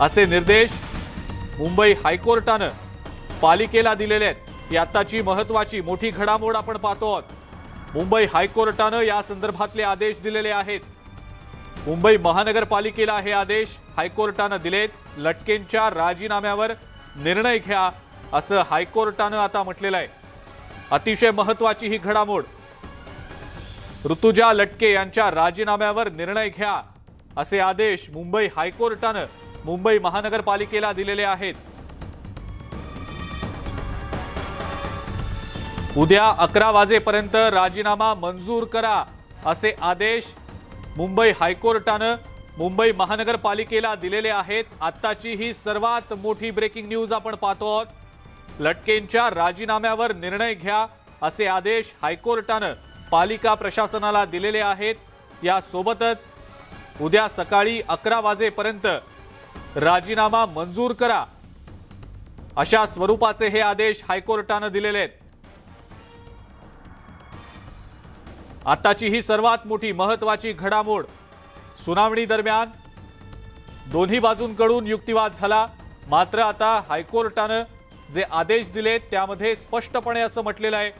असे निर्देश मुंबई हायकोर्टानं पालिकेला दिलेले आहेत. ही आत्ताची महत्वाची मोठी घडामोड आपण पाहतो आहोत. मुंबई हायकोर्टानं या संदर्भातले आदेश दिलेले आहेत. मुंबई महानगरपालिकेला हे आदेश हायकोर्टानं दिलेत. लटकेंच्या राजीनाम्यावर निर्णय घ्या असं हायकोर्टानं आता म्हटलेलं आहे. अतिशय महत्वाची ही घडामोड. ऋतुजा लटके यांच्या राजीनाम्यावर निर्णय घ्या असे आदेश मुंबई हायकोर्टानं मुंबई महानगरपालिकेला दिलेले आहेत. उद्या अकरा वाजेपर्यंत राजीनामा मंजूर करा असे आदेश मुंबई हायकोर्टानं मुंबई महानगरपालिकेला दिलेले आहेत. आत्ताची ही सर्वात मोठी ब्रेकिंग न्यूज आपण पाहतो आहोत. लटकेंच्या राजीनाम्यावर निर्णय घ्या असे आदेश हायकोर्टानं पालिका प्रशासनाला दिलेले आहेत. यासोबतच उद्या सकाळी अकरा वाजेपर्यंत राजीनामा मंजूर करा. अशा स्वरूपाचे हे आदेश हायकोर्टानं दिलेले आहेत. आताची ही सर्वात मोठी महत्वाची घडामोड. सुनावणी दरम्यान दोन्ही बाजूंकडून युक्तिवाद झाला. मात्र आता हायकोर्टानं जे आदेश दिलेत त्यामध्ये स्पष्टपणे असं म्हटलेलं आहे.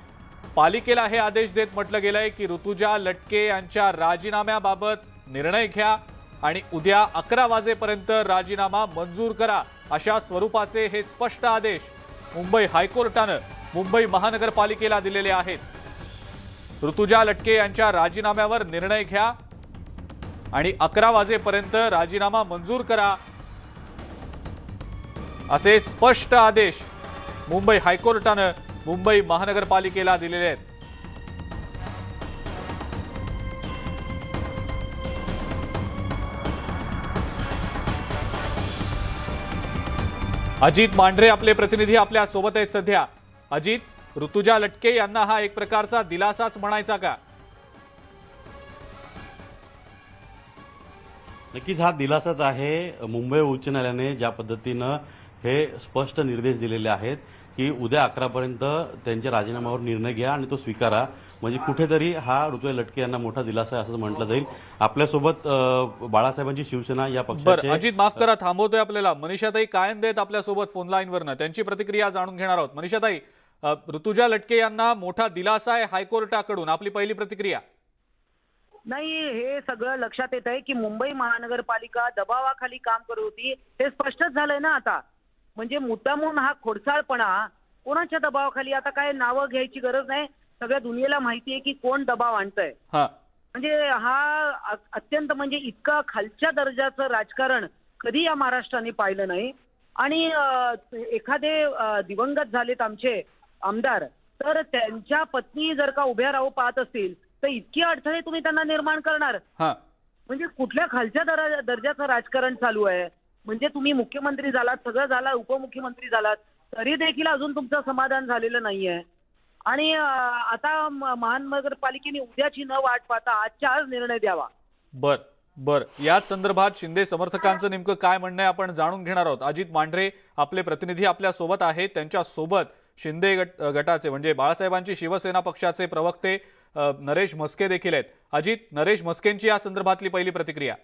पालिकेला हे आदेश देत म्हटलं गेलंय की ऋतुजा लटके यांच्या राजीनाम्याबाबत निर्णय घ्या. आणि उद्या अकरा वाजेपर्यंत राजीनामा मंजूर करा अशा स्वरूपाचे हे स्पष्ट आदेश मुंबई हायकोर्टानं मुंबई महानगरपालिकेला दिलेले आहेत. ऋतुजा लटके यांच्या राजीनाम्यावर निर्णय घ्या आणि अकरा वाजेपर्यंत राजीनामा मंजूर करा असे स्पष्ट आदेश मुंबई हायकोर्टानं मुंबई महानगरपालिकेला दिलेले आहेत. अजित मांढरे आपले प्रतिनिधी आपल्यासोबत आहेत सध्या. अजित ऋतुजा लटके यांना हा एक प्रकारचा दिलासाच म्हणायचा का? नक्कीच हा दिलासाच आहे. मुंबई उच्च न्यायालयाने ज्या पद्धतीनं हे स्पष्ट निर्देश दिलेले आहेत की उद्या अकरापर्यंत त्यांच्या राजीनाम्यावर निर्णय घ्या आणि तो स्वीकारा. म्हणजे कुठेतरी हा ऋतुजा लटके यांना मोठा दिलासा आहे असं म्हटलं जाईल. आपल्यासोबत बाळासाहेबांची शिवसेना या पक्षाचे अजित माफ करा थांबवतोय आपल्याला. मनीषाताई कायम देत आपल्यासोबत फोन लाईनवरनं त्यांची प्रतिक्रिया जाणून घेणार आहोत. मनीषाताई ऋतुजा लटके यांना मोठा दिलासा आहे हायकोर्टाकडून. आपली पहिली प्रतिक्रिया. नाही हे सगळं लक्षात येत आहे की मुंबई महानगरपालिका दबावाखाली काम करत होती. हे स्पष्टच झालंय ना आता. म्हणजे मुद्दामून हा खोडसाळपणा कोणाच्या दबावाखाली? आता काय नावं घ्यायची गरज नाही. सगळ्या दुनियेला माहिती आहे की कोण दबाव आणतंय. हा. म्हणजे हा अत्यंत म्हणजे इतका खालच्या दर्जाचं राजकारण कधी या महाराष्ट्राने पाहिलं नाही. आणि एखादे दिवंगत झालेत आमचे आमदार तर त्यांच्या पत्नी जर का उभ्या राहू पाहत असतील तर इतकी अडथळे तुम्ही त्यांना निर्माण करणार. म्हणजे कुठल्या खालच्या दरा दर्जाचं राजकारण चालू आहे? म्हणजे तुम्ही मुख्यमंत्री झालात सगळं झाला उपमुख्यमंत्री झालात तरी देखील अजून तुमचं समाधान झालेलं नाहीये. आणि आता महानगरपालिकेने उद्याची न वाट पाहता आजच्या आज निर्णय द्यावा. बर बर. याच संदर्भात शिंदे समर्थकांचं नेमकं काय म्हणणं आहे आपण जाणून घेणार आहोत. अजित मांढरे आपले प्रतिनिधी आपल्यासोबत आहेत. त्यांच्यासोबत शिंदे गट गटाचे म्हणजे बाळासाहेबांची शिवसेना पक्षाचे प्रवक्ते नरेश म्हस्के देखील आहेत. अजित नरेश म्हस्केंची या संदर्भातली पहिली प्रतिक्रिया.